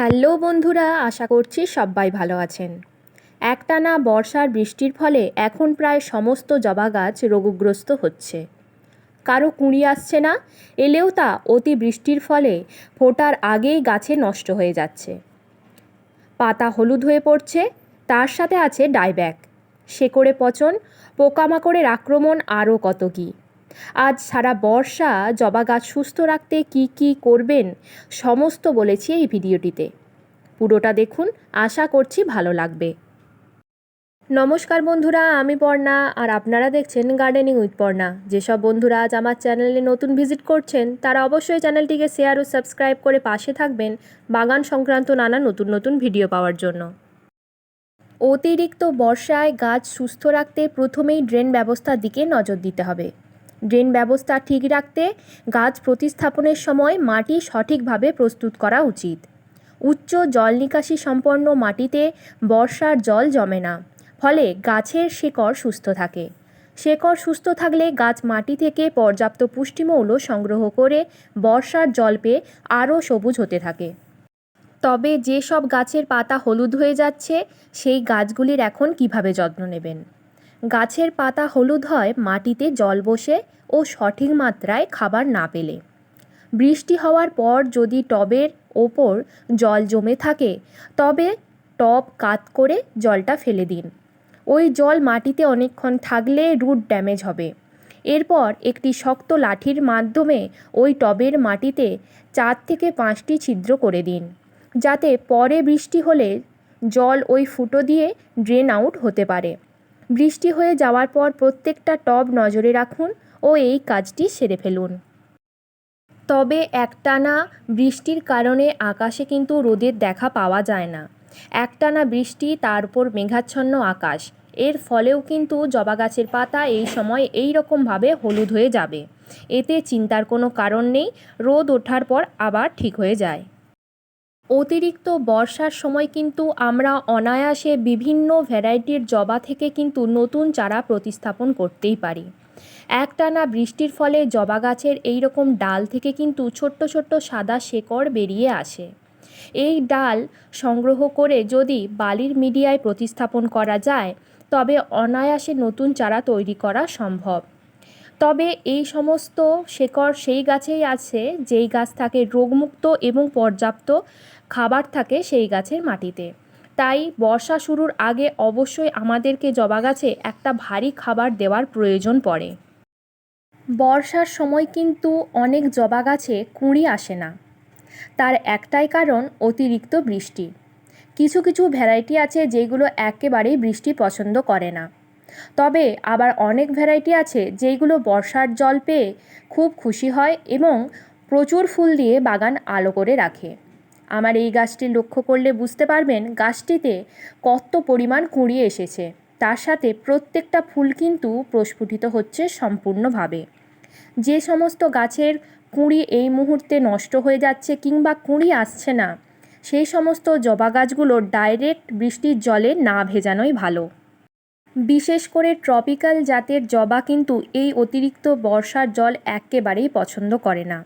Hello বন্ধুরা, আশা করছি সবাই ভালো আছেন। একটানা বর্ষার বৃষ্টির ফলে এখন প্রায় সমস্ত জবা গাছ রোগগ্রস্ত হচ্ছে। কারও কুঁড়ি আসছে না, এলেও তা অতি বৃষ্টির ফলে ফোটার আগেই গাছে নষ্ট হয়ে যাচ্ছে। পাতা হলুদ হয়ে পড়ছে, তার সাথে আছে ডাইব্যাক। শেকড়ে পচন, পোকামাকড়ের আক্রমণ আরও কত কী আজ সারা বর্ষা জবা গাছ সুস্থ রাখতে কি কি করবেন? সমস্ত বলেছি এই ভিডিওটিতে। পুরোটা দেখুন, আশা করছি ভালো লাগবে। নমস্কার বন্ধুরা, আমি পর্ণা, আর আপনারা দেখছেন গার্ডেনিং উইথ পর্ণা। যেসব বন্ধুরা আজ আমার চ্যানেলে নতুন ভিজিট করছেন, তারা অবশ্যই চ্যানেলটিকে শেয়ার ও সাবস্ক্রাইব করে পাশে থাকবেন বাগান সংক্রান্ত নানা নতুন নতুন ভিডিও পাওয়ার জন্য। অতিরিক্ত বর্ষায় গাছ সুস্থ রাখতে প্রথমেই ড্রেন ব্যবস্থার দিকে নজর দিতে হবে। ড্রেন ব্যবস্থা ঠিক রাখতে গাছ প্রতিস্থাপনের সময় মাটি সঠিকভাবে প্রস্তুত করা উচিত। উচ্চ জল নিকাশি সম্পন্ন মাটিতে বর্ষার জল জমে না, ফলে গাছের শেকড় সুস্থ থাকে। শেকড় সুস্থ থাকলে গাছ মাটি থেকে পর্যাপ্ত পুষ্টিমৌল সংগ্রহ করে বর্ষার জল পেয়ে আরও সবুজ হতে থাকে। তবে যেসব গাছের পাতা হলুদ হয়ে যাচ্ছে, সেই গাছগুলির এখন কীভাবে যত্ন নেবেন? গাছের পাতা হলুদ হয়, মাটিতে জল বসে ও সঠিক মাত্রায় খাবার না পেলে। বৃষ্টি হওয়ার পর যদি টবের ওপর জল জমে থাকে, তবে টব কাত করে জলটা ফেলে দিন। ওই জল মাটিতে অনেকক্ষণ থাকলে রুট ড্যামেজ হবে। এরপর একটি শক্ত লাঠির মাধ্যমে ওই টবের মাটিতে চার থেকে পাঁচটি ছিদ্র করে দিন, যাতে পরে বৃষ্টি হলে জল ওই ফুটো দিয়ে ড্রেন আউট হতে পারে। বৃষ্টি হয়ে যাওয়ার পর প্রত্যেকটা টব নজরে রাখুন ও এই কাজটি সেরে ফেলুন। তবে একটানা বৃষ্টির কারণে আকাশে কিন্তু রোদের দেখা পাওয়া যায় না। একটানা বৃষ্টি, তার উপর মেঘাচ্ছন্ন আকাশ। এর ফলেও কিন্তু জবা গাছের পাতা এই সময় এই রকমভাবে হলুদ হয়ে যাবে। এতে চিন্তার কোনো কারণ নেই, রোদ ওঠার পর আবার ঠিক হয়ে যায়। অতিরিক্ত বর্ষার সময় কিন্তু আমরা অনায়াসে বিভিন্ন ভ্যারাইটির জবা থেকে কিন্তু নতুন চারা প্রতিস্থাপন করতেই পারি। একটানা বৃষ্টির ফলে জবা গাছের এই রকম ডাল থেকে কিন্তু ছোট্ট ছোট্ট সাদা শেকড় বেরিয়ে আসে। এই ডাল সংগ্রহ করে যদি বালির মিডিয়ায় প্রতিস্থাপন করা যায়, তবে অনায়াসে নতুন চারা তৈরি করা সম্ভব। তবে এই সমস্ত শেকড় সেই গাছেই আছে, যেই গাছ থাকে রোগমুক্ত এবং পর্যাপ্ত খাবার থাকে সেই গাছের মাটিতে। তাই বর্ষা শুরুর আগে অবশ্যই আমাদেরকে জবা গাছে একটা ভারী খাবার দেওয়ার প্রয়োজন পড়ে। বর্ষার সময় কিন্তু অনেক জবা গাছে কুঁড়ি আসে না। তার একটাই কারণ অতিরিক্ত বৃষ্টি। কিছু কিছু ভ্যারাইটি আছে যেগুলো একেবারেই বৃষ্টি পছন্দ করে না। তবে আবার অনেক ভ্যারাইটি আছে যেইগুলো বর্ষার জল পেয়ে খুব খুশি হয় এবং প্রচুর ফুল দিয়ে বাগান আলো করে রাখে। আমার এই গাছটি লক্ষ্য করলে বুঝতে পারবেন গাছটিতে কত পরিমাণ কুঁড়ি এসেছে। তার সাথে প্রত্যেকটা ফুল কিন্তু প্রস্ফুটিত হচ্ছে সম্পূর্ণভাবে। যে সমস্ত গাছের কুঁড়ি এই মুহূর্তে নষ্ট হয়ে যাচ্ছে কিংবা কুঁড়ি আসছে না, সেই সমস্ত জবা গাছগুলো ডাইরেক্ট বৃষ্টির জলে না ভেজানোই ভালো। বিশেষ করে ট্রপিক্যাল জাতের জবা কিন্তু এই অতিরিক্ত বর্ষার জল একেবারেই পছন্দ করে না।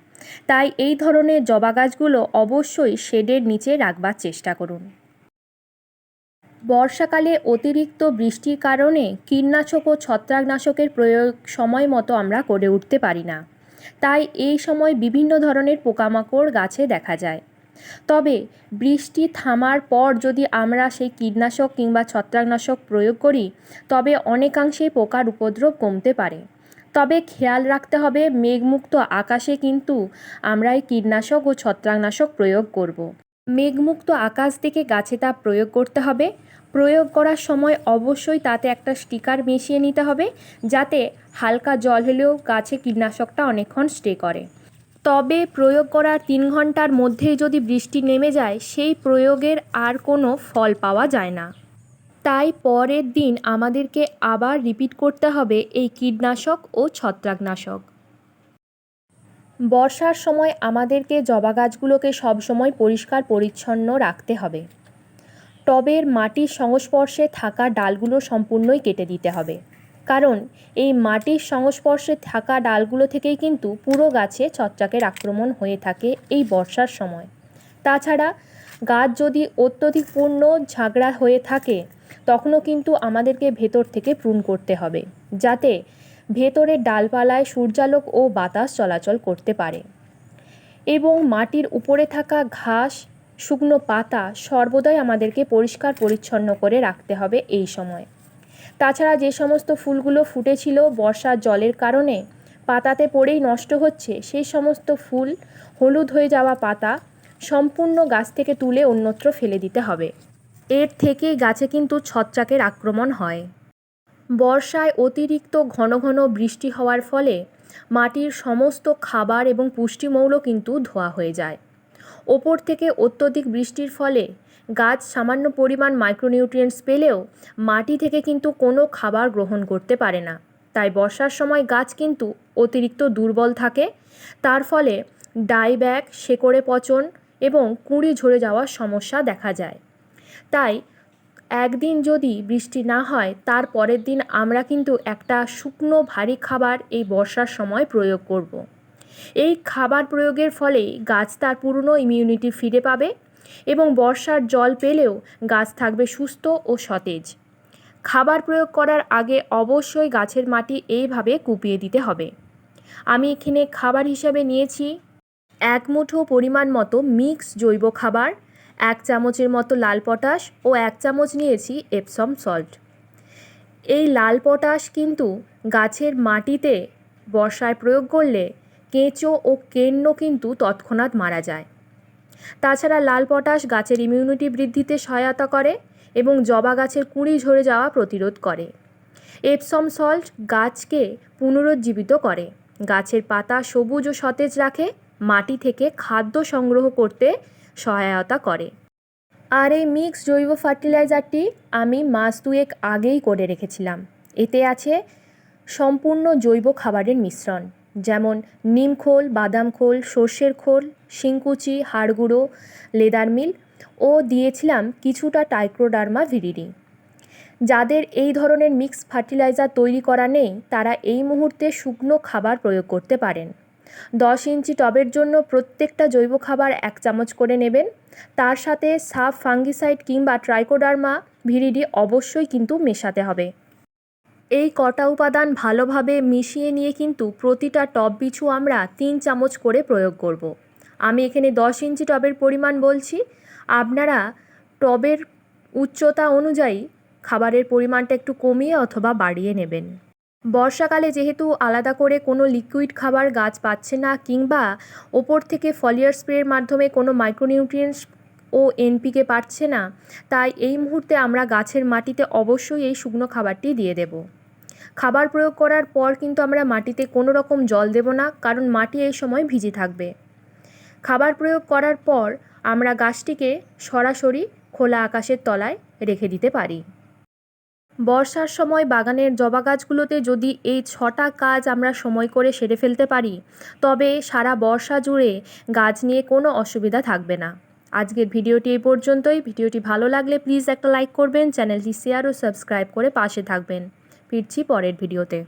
তাই এই ধরনের জবা গাছগুলো অবশ্যই শেডের নিচে রাখবার চেষ্টা করুন। বর্ষাকালে অতিরিক্ত বৃষ্টির কারণে কীটনাশক ও ছত্রাকনাশকের প্রয়োগ সময় মতো আমরা করে উঠতে পারি না। তাই এই সময় বিভিন্ন ধরনের পোকামাকড় গাছে দেখা যায়। তবে বৃষ্টি থামার পর যদি আমরা সেই কীটনাশক কিংবা ছত্রাকনাশক প্রয়োগ করি, তবে অনেকাংশেই পোকার উপদ্রব কমতে পারে। তবে খেয়াল রাখতে হবে, মেঘমুক্ত আকাশে কিন্তু আমরা এই কীটনাশক ও ছত্রাকনাশক প্রয়োগ করব। মেঘমুক্ত আকাশ দেখে গাছে তা প্রয়োগ করতে হবে। প্রয়োগ করার সময় অবশ্যই তাতে একটা স্টিকার মিশিয়ে নিতে হবে, যাতে হালকা জল হলেও গাছে কীটনাশকটা অনেকক্ষণ স্টে করে। তবে প্রয়োগ করার তিন ঘণ্টার মধ্যেই যদি বৃষ্টি নেমে যায়, সেই প্রয়োগের আর কোনো ফল পাওয়া যায় না। তাই পরের দিন আমাদেরকে আবার রিপিট করতে হবে এই কীটনাশক ও ছত্রাকনাশক। বর্ষার সময় আমাদেরকে জবা গাছগুলোকে সবসময় পরিষ্কার পরিচ্ছন্ন রাখতে হবে। টবের মাটির সংস্পর্শে থাকা ডালগুলো সম্পূর্ণই কেটে দিতে হবে। কারণ এই মাটির সংস্পর্শে থাকা ডালগুলো থেকেই কিন্তু পুরো গাছে ছত্রাকের আক্রমণ হয়ে থাকে এই বর্ষার সময়। তাছাড়া গাছ যদি অত্যধিক পূর্ণ ঝাঁকড়া হয়ে থাকে, তখনও কিন্তু আমাদেরকে ভেতর থেকে প্রুন করতে হবে, যাতে ভেতরের ডালপালায় সূর্যালোক ও বাতাস চলাচল করতে পারে। এবং মাটির উপরে থাকা ঘাস, শুকনো পাতা সর্বদাই আমাদেরকে পরিষ্কার পরিচ্ছন্ন করে রাখতে হবে এই সময়। তাছাড়া যে সমস্ত ফুলগুলো ফুটেছিল বর্ষার জলের কারণে পাতাতে পড়েই নষ্ট হচ্ছে, সেই সমস্ত ফুল হলুদ হয়ে যাওয়া পাতা সম্পূর্ণ গাছ থেকে তুলে অন্যত্র ফেলে দিতে হবে। এর থেকেই গাছে কিন্তু ছত্রাকের আক্রমণ হয়। বর্ষায় অতিরিক্ত ঘন ঘন বৃষ্টি হওয়ার ফলে মাটির সমস্ত খাবার এবং পুষ্টিমৌল কিন্তু ধোয়া হয়ে যায়। ওপর থেকে অত্যধিক বৃষ্টির ফলে গাছ সামান্য পরিমাণ মাইক্রোনিউট্রিয়েন্টস পেলেও মাটি থেকে কিন্তু কোনো খাবার গ্রহণ করতে পারে না। তাই বর্ষার সময় গাছ কিন্তু অতিরিক্ত দুর্বল থাকে। তার ফলে ডাইব্যাক, শেকড়ে পচন এবং কুঁড়ি ঝরে যাওয়ার সমস্যা দেখা যায়। তাই একদিন যদি বৃষ্টি না হয়, তার পরের দিন আমরা কিন্তু একটা শুকনো ভারী খাবার এই বর্ষার সময় প্রয়োগ করব। এই খাবার প্রয়োগের ফলেই গাছ তার পুরনো ইমিউনিটি ফিরে পাবে। এবং বর্ষার জল পেলেও গাছ থাকবে সুস্থ ও সতেজ। খাবার প্রয়োগ করার আগে অবশ্যই গাছের মাটি এইভাবে কুপিয়ে দিতে হবে। আমি এখানে খাবার হিসাবে নিয়েছি এক মুঠো পরিমাণ মতো মিক্স জৈব খাবার, এক চামচের মতো লাল পটাশ ও এক চামচ নিয়েছি এপসম সল্ট এই লাল পটাশ কিন্তু গাছের মাটিতে বর্ষায় প্রয়োগ করলে কেঁচো ও কেন্ন কিন্তু তৎক্ষণাৎ মারা যায়। তাছাড়া লাল পটাশ গাছের ইমিউনিটি বৃদ্ধিতে সহায়তা করে এবং জবা গাছের কুঁড়ি ঝরে যাওয়া প্রতিরোধ করে। এপসম সল্ট গাছকে পুনরুজ্জীবিত করে। গাছের পাতা সবুজ ও সতেজ রাখে, মাটি থেকে খাদ্য সংগ্রহ করতে সহায়তা করে। আর এই মিক্স জৈব ফার্টিলাইজারটি আমি মাস দুয়েক আগেই করে রেখেছিলাম। এতে আছে সম্পূর্ণ জৈব খাবারের মিশ্রণ। যেমন নিমখোল বাদাম খোল, সর্ষের খোল, শিংকুচি, হাড়গুঁড়ো, লেদার মিল ও দিয়েছিলাম কিছুটা টাইক্রোডার্মা ভিরিডি। যাদের এই ধরনের মিক্স ফার্টিলাইজার তৈরি করা নেই, তারা এই মুহূর্তে শুকনো খাবার প্রয়োগ করতে পারেন। দশ ইঞ্চি টবের জন্য প্রত্যেকটা জৈব খাবার এক চামচ করে নেবেন। তার সাথে সাব ফাঙ্গিসাইড কিংবা ট্রাইকোডার্মা ভিরিডি অবশ্যই কিন্তু মেশাতে হবে। এই কটা উপাদান ভালোভাবে মিশিয়ে নিয়ে কিন্তু প্রতিটা টব পিছু আমরা তিন চামচ করে প্রয়োগ করব। আমি এখানে দশ ইঞ্চি টবের পরিমাণ বলছি। আপনারা টবের উচ্চতা অনুযায়ী খাবারের পরিমাণটা একটু কমিয়ে অথবা বাড়িয়ে নেবেন। বর্ষাকালে যেহেতু আলাদা করে কোনো লিকুইড খাবার গাছ পাচ্ছে না কিংবা ওপর থেকে ফলিয়ার স্প্রের মাধ্যমে কোনো মাইক্রোনিউট্রিয়েন্টস ও এনপিকে পাচ্ছে না, তাই এই মুহূর্তে আমরা গাছের মাটিতে অবশ্যই এই শুকনো খাবারটি দিয়ে দেব। খাবার প্রয়োগ করার পর কিন্তু আমরা মাটিতে কোনো রকম জল দেব না, কারণ মাটি এই সময় ভিজে থাকবে। খাবার প্রয়োগ করার পর আমরা গাছটিকে সরাসরি খোলা আকাশের তলায় রেখে দিতে পারি। বর্ষার সময় বাগানের জবা গাছগুলোতে যদি এই ছটা কাজ আমরা সময় করে সেরে ফেলতে পারি, তবে সারা বর্ষা জুড়ে গাছ নিয়ে কোনো অসুবিধা থাকবে না। আজকের ভিডিওটি এই পর্যন্তই। ভিডিওটি ভালো লাগলে প্লিজ একটা লাইক করবেন, চ্যানেলটি শেয়ার ও সাবস্ক্রাইব করে পাশে থাকবেন। ফিরছি পরের ভিডিওতে।